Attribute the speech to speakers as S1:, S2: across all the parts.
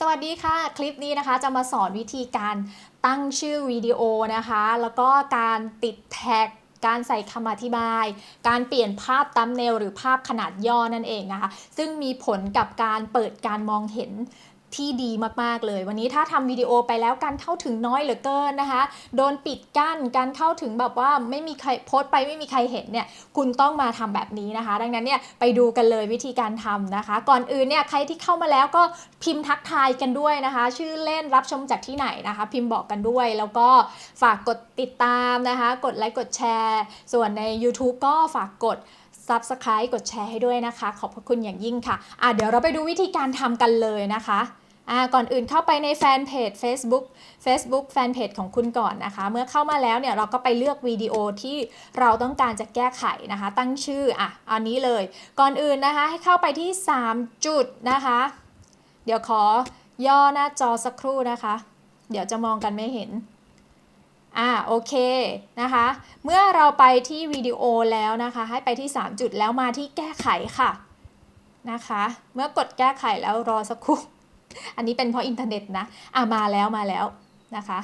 S1: สวัสดีค่ะ คลิปนี้นะคะจะมาสอนวิธีการตั้งชื่อวิดีโอนะคะ แล้วก็การติดแท็ก การใส่คำอธิบาย การเปลี่ยนภาพตัมเนลหรือภาพขนาดย่อนั่นเองนะคะ ซึ่งมีผลกับการเปิดการมองเห็น ที่ดีมากๆเลย วันนี้ถ้าทำวิดีโอไปแล้วการเข้าถึงน้อยเหลือเกินนะคะ โดนปิดกั้นการเข้าถึงแบบว่าไม่มีใครโพสต์ไปไม่มีใครเห็นเนี่ยคุณต้องมาทำแบบนี้นะคะ ดังนั้นเนี่ยไปดูกันเลยวิธีการทำนะคะ ก่อนอื่นเนี่ยใครที่เข้ามาแล้วก็พิมพ์ทักทายกันด้วยนะคะ ชื่อเล่นรับชมจากที่ไหนนะคะ พิมพ์บอกกันด้วยแล้วก็ฝากกดติดตามนะคะ กดไลค์กดแชร์ ส่วนใน YouTube ก็ฝากกด Subscribe กดแชร์ให้ด้วยนะคะ ขอบพระคุณอย่างยิ่งค่ะอะเดี๋ยวเราไปดูวิธีการทำกันเลยนะคะอ่าก่อนอื่นเข้าไปในแฟนเพจ Facebook Facebook แฟนเพจของคุณก่อนนะคะ เมื่อเข้ามาแล้วเนี่ยเราก็ไปเลือกวิดีโอที่เราต้องการจะแก้ไขนะคะ ตั้งชื่ออะอันนี้เลย ก่อนอื่นนะคะให้เข้าไปที่ 3 จุดนะคะ เดี๋ยวขอย่อหน้าจอสักครู่นะคะ เดี๋ยวจะมองกันไม่เห็น อ่าโอเคนะคะ เมื่อเราไปที่วิดีโอแล้วนะคะ ให้ไปที่ 3 จุดแล้วมาที่แก้ไขค่ะนะคะ เมื่อกดแก้ไขแล้วรอสักครู่อันนี้เป็นเพราะอินเทอร์เน็ตนะอ่ามาแล้วมาแล้วนะคะ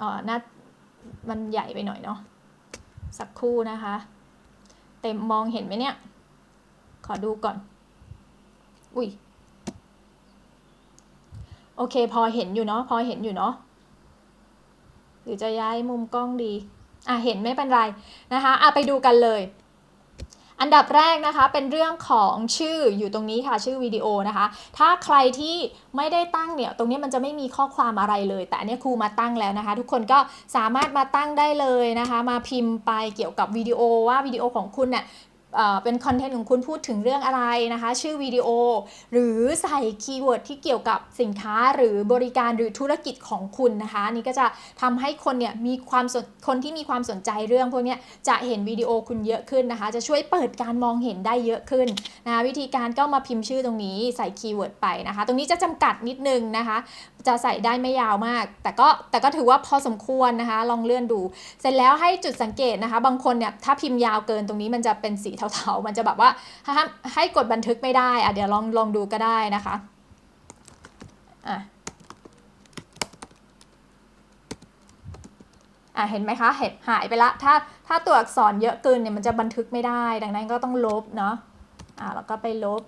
S1: อ๋อน่ามันใหญ่ไปหน่อยเนาะสักครู่นะคะ เต็มมองเห็นไหมเนี่ย ขอดูก่อน อุ้ยโอเค พอเห็นอยู่เนาะพอเห็นอยู่เนาะ หรือจะย้ายมุมกล้องดี อะเห็นไม่เป็นไรนะคะ อะไปดูกันเลย อันดับแรกนะคะเป็นเรื่องของชื่ออยู่ตรงนี้ค่ะชื่อวิดีโอนะคะ ถ้าใครที่ไม่ได้ตั้งเนี่ยตรงนี้มันจะไม่มีข้อความอะไรเลย แต่อันนี้ครูมาตั้งแล้วนะคะ ทุกคนก็สามารถมาตั้งได้เลยนะคะ มาพิมพ์ไปเกี่ยวกับวิดีโอว่าวิดีโอของคุณเนี่ย เป็นคอนเทนต์ของคุณพูดถึงเรื่องอะไรนะคะ ชื่อวิดีโอ หรือใส่คีย์เวิร์ดที่เกี่ยวกับสินค้าหรือบริการหรือธุรกิจของคุณนะคะ นี่ก็จะทำให้คนเนี่ยมีความสนคนที่มีความสนใจเรื่องพวกนี้จะเห็นวิดีโอคุณเยอะขึ้นนะคะ จะช่วยเปิดการมองเห็นได้เยอะขึ้นนะคะวิธีการก็มาพิมพ์ชื่อตรงนี้ใส่คีย์เวิร์ดไปนะคะ ตรงนี้จะจำกัดนิดนึงนะคะ จะใส่ได้ไม่ยาวมาก แต่ก็แต่ก็ถือว่าพอสมควรนะคะ ลองเลื่อนดู เสร็จแล้วให้จุดสังเกตนะคะ บางคนเนี่ยถ้าพิมพ์ยาวเกินตรงนี้มันจะเป็นสีเทาๆ มันจะแบบว่าให้ให้กดบันทึกไม่ได้อะเดี๋ยวลองลองดูก็ได้นะคะอะอะเห็นไหมคะเห็นหายไปละ ถ้าถ้าตัวอักษรเยอะเกินเนี่ยมันจะบันทึกไม่ได้ ดังนั้นก็ต้องลบเนาะอะแล้วก็ไปลบ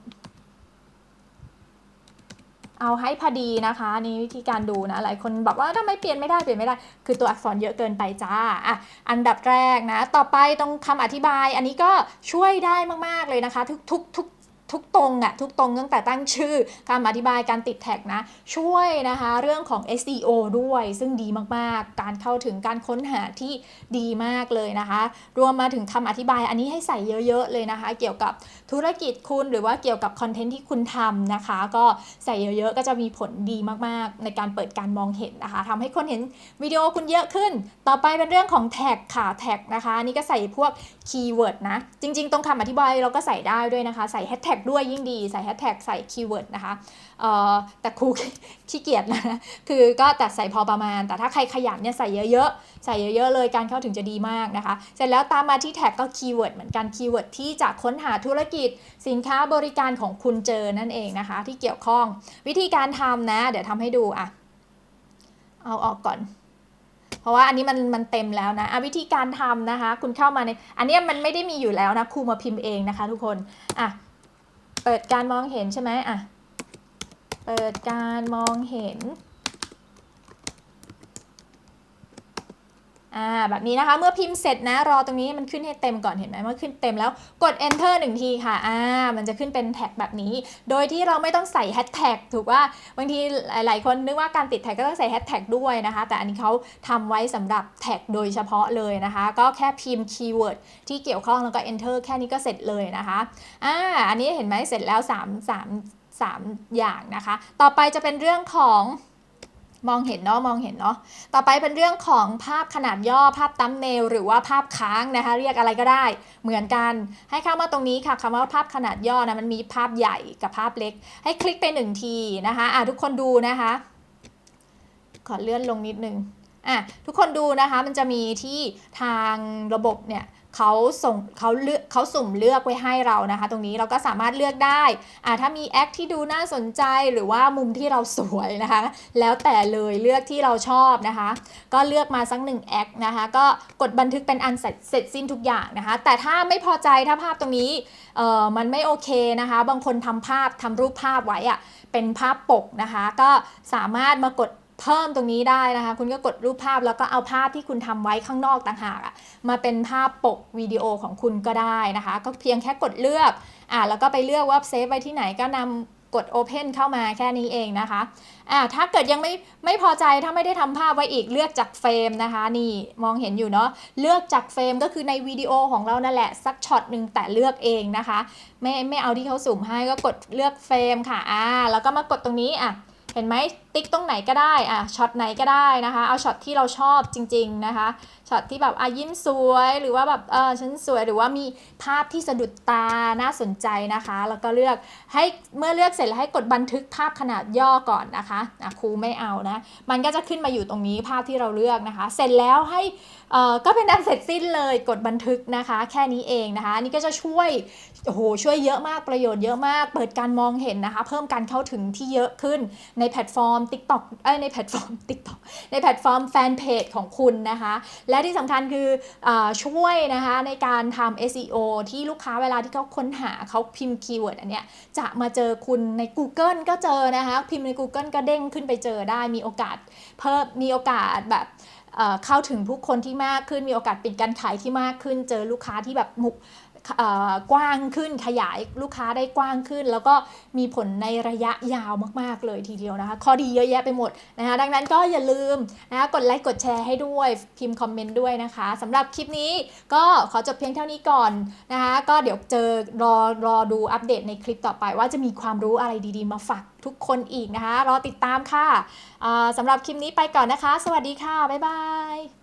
S1: เอาให้พอดีนะคะนี่วิธีการดูนะหลายคนบอกว่าทำไมเปลี่ยนไม่ได้เปลี่ยนไม่ได้ คือตัวอักษรเยอะเกินไปจ้าอะอันดับแรกนะ ต่อไปตรงคำอธิบาย อันนี้ก็ช่วยได้มากๆเลยนะคะ ทุกทุกทุก ทุกตรงอะทุกตรงตั้งแต่ตั้งชื่อคำอธิบายการติดแท็กนะ ช่วยนะคะเรื่องของ SEO ด้วย ซึ่งดีมากๆ การเข้าถึงการค้นหาที่ดีมากเลยนะคะ รวมมาถึงคำอธิบายอันนี้ให้ใส่เยอะๆเลยนะคะ เกี่ยวกับธุรกิจคุณหรือว่าเกี่ยวกับคอนเทนต์ที่คุณทำนะคะ ก็ใส่เยอะๆ ก็จะมีผลดีมากๆ ในการเปิดการมองเห็นนะคะทำให้คนเห็นวิดีโอคุณเยอะขึ้น ต่อไปเป็นเรื่องของแท็กค่ะแท็กนะคะนนี่ก็ใส่พวกคีย์เวิร์ดนะจริง ๆ ตรงคำอธิบายเราก็ใส่ได้ด้วยนะคะ ใส่แฮชแท็กด้วยยิ่งดีใส่แฮชแท็กใส่คีย์เวิร์ดนะคะแต่ครูขี้เกียจนะคือก็แต่ใส่พอประมาณ แต่ถ้าใครขยันเนี่ยใส่เยอะๆ ใส่เยอะๆเลยการเข้าถึงจะดีมากนะคะ เสร็จแล้วตามมาที่แท็กก็คีย์เวิร์ดเหมือนกันคีย์เวิร์ดที่จะค้นหาธุรกิจสินค้าบริการของคุณเจอนั่นเองนะคะ ที่เกี่ยวข้องวิธีการทำนะ เดี๋ยวทำให้ดูอะเอาออกก่อนเพราะว่าอันนี้มันมันเต็มแล้วนะะวิธีการทำนะคะ คุณเข้ามาใน อันนี้มันไม่ได้มีอยู่แล้วนะครูมาพิมพ์เองนะคะทุกคนอะ เปิดการมองเห็นใช่ไหมอะ เปิดการมองเห็น อ่าแบบนี้นะคะ เมื่อพิมพ์เสร็จนะ รอตรงนี้มันขึ้นให้เต็มก่อนเห็นไหมเมื่อขึ้นเต็มแล้วกด enter หนึ่งทีค่ะอ่ามันจะขึ้นเป็นแท็กแบบนี้ โดยที่เราไม่ต้องใส่แฮชแท็กถูกว่าบางทีหลาย ๆ คนนึกว่าการติดแท็กก็ต้องใส่แฮชแท็กด้วยนะคะ แต่อันนี้เขาทำไว้สำหรับแท็กโดยเฉพาะเลยนะคะ ก็แค่พิมพ์คีย์เวิร์ดที่เกี่ยวข้องแล้วก็ enter แค่นี้ก็เสร็จเลยนะคะอ่าอันนี้เห็นไหมเสร็จแล้ว3 3 3 อย่างนะคะ ต่อไปจะเป็นเรื่องของ มองเห็นเนาะมองเห็นเนาะต่อไปเป็นเรื่องของภาพขนาดย่อภาพตั้มเนลหรือว่าภาพค้างนะคะ เรียกอะไรก็ได้ เหมือนกัน ให้เข้ามาตรงนี้ค่ะคำว่าภาพขนาดย่อนะมันมีภาพใหญ่กับภาพเล็ก ให้คลิกไปหนึ่งทีนะคะอะทุกคนดูนะคะ ขอเลื่อนลงนิดนึงอะทุกคนดูนะคะมันจะมีที่ทางระบบเนี่ย เขาส่งเขาเลือกเขาสุ่มเลือกไว้ให้เรานะคะ ตรงนี้เราก็สามารถเลือกได้อ่าถ้ามีแอคที่ดูน่าสนใจหรือว่ามุมที่เราสวยนะคะ แล้วแต่เลยเลือกที่เราชอบนะคะ ก็เลือกมาสักหนึ่งแอคนะคะ ก็กดบันทึกเป็นอันเสร็จเสร็จสิ้นทุกอย่างนะคะ แต่ถ้าไม่พอใจถ้าภาพตรงนี้เออมันไม่โอเคนะคะ บางคนทำภาพทำรูปภาพไว้อะเป็นภาพปกนะคะ ก็สามารถมากด เพิ่มตรงนี้ได้นะคะ คุณก็กดรูปภาพแล้วก็เอาภาพที่คุณทำไว้ข้างนอกต่างหากอะมาเป็นภาพปกวิดีโอของคุณก็ได้นะคะ ก็เพียงแค่กดเลือกอ่าแล้วก็ไปเลือกว่าเซฟไว้ที่ไหนก็นำกด Open เข้ามาแค่นี้เองนะคะอ่าถ้าเกิดยังไม่ไม่พอใจถ้าไม่ได้ทำภาพไว้อีกเลือกจากเฟรมนะคะนี่มองเห็นอยู่เนาะเลือกจากเฟรมก็คือในวิดีโอของเรานั่นแหละสักช็อตหนึ่งแต่เลือกเองนะคะ ไม่ไม่เอาที่เขาสุ่มให้ก็กดเลือกเฟรมค่ะอ่าแล้วก็มากดตรงนี้อะ เห็นไหมติ๊กตรงไหนก็ได้อะช็อตไหนก็ได้นะคะ เอาช็อตที่เราชอบจริง ๆนะคะช็อตที่แบบอะยิ้มสวยหรือว่าแบบเออฉันสวยหรือว่ามีภาพที่สะดุดตาน่าสนใจนะคะ แล้วก็เลือกให้เมื่อเลือกเสร็จแล้วให้กดบันทึกภาพขนาดย่อก่อนนะคะอะครูไม่เอานะมันก็จะขึ้นมาอยู่ตรงนี้ภาพที่เราเลือกนะคะ เสร็จแล้วให้เอ่อก็เป็นอันเสร็จสิ้นเลยกดบันทึกนะคะ แค่นี้เองนะคะนี่ก็จะช่วยโอ้โหช่วยเยอะมากประโยชน์เยอะมาก เปิดการมองเห็นนะคะ เพิ่มการเข้าถึงที่เยอะขึ้นในแพลตฟอร์ม TikTok เอ้ยในแพลตฟอร์ม TikTok ในแพลตฟอร์มแฟนเพจของคุณนะคะ และที่สำคัญคืออช่วยนะคะในการทำ SEO ที่ลูกค้าเวลาที่เขาค้นหาเขาพิมพ์คีย์เวิร์ดอันเนี้ยจะมาเจอคุณใน Google ก็เจอนะคะ พิมพ์ใน Google ก็เด้งขึ้นไปเจอได้มีโอกาสเพิ่มมีโอกาสแบบเข้าถึงผู้คนที่มากขึ้นมีโอกาสปิดการขายที่มากขึ้น เจอลูกค้าที่แบบมุก กว้างขึ้นขยายลูกค้าได้กว้างขึ้น แล้วก็มีผลในระยะยาวมาก ๆ เลยทีเดียวนะคะ ข้อดีเยอะแยะไปหมดนะคะ ดังนั้นก็อย่าลืมนะคะกดไลค์กดแชร์ให้ด้วยพิมพ์คอมเมนต์ด้วยนะคะสำหรับคลิปนี้ก็ขอจบเพียงเท่านี้ก่อนนะคะก็เดี๋ยวเจอรอรอดูอัปเดตในคลิปต่อไป ว่าจะมีความรู้อะไรดีๆ มาฝากทุกคนอีกนะคะ รอติดตามค่ะอ่าสำหรับคลิปนี้ไปก่อนนะคะ สวัสดีค่ะ บ๊ายบาย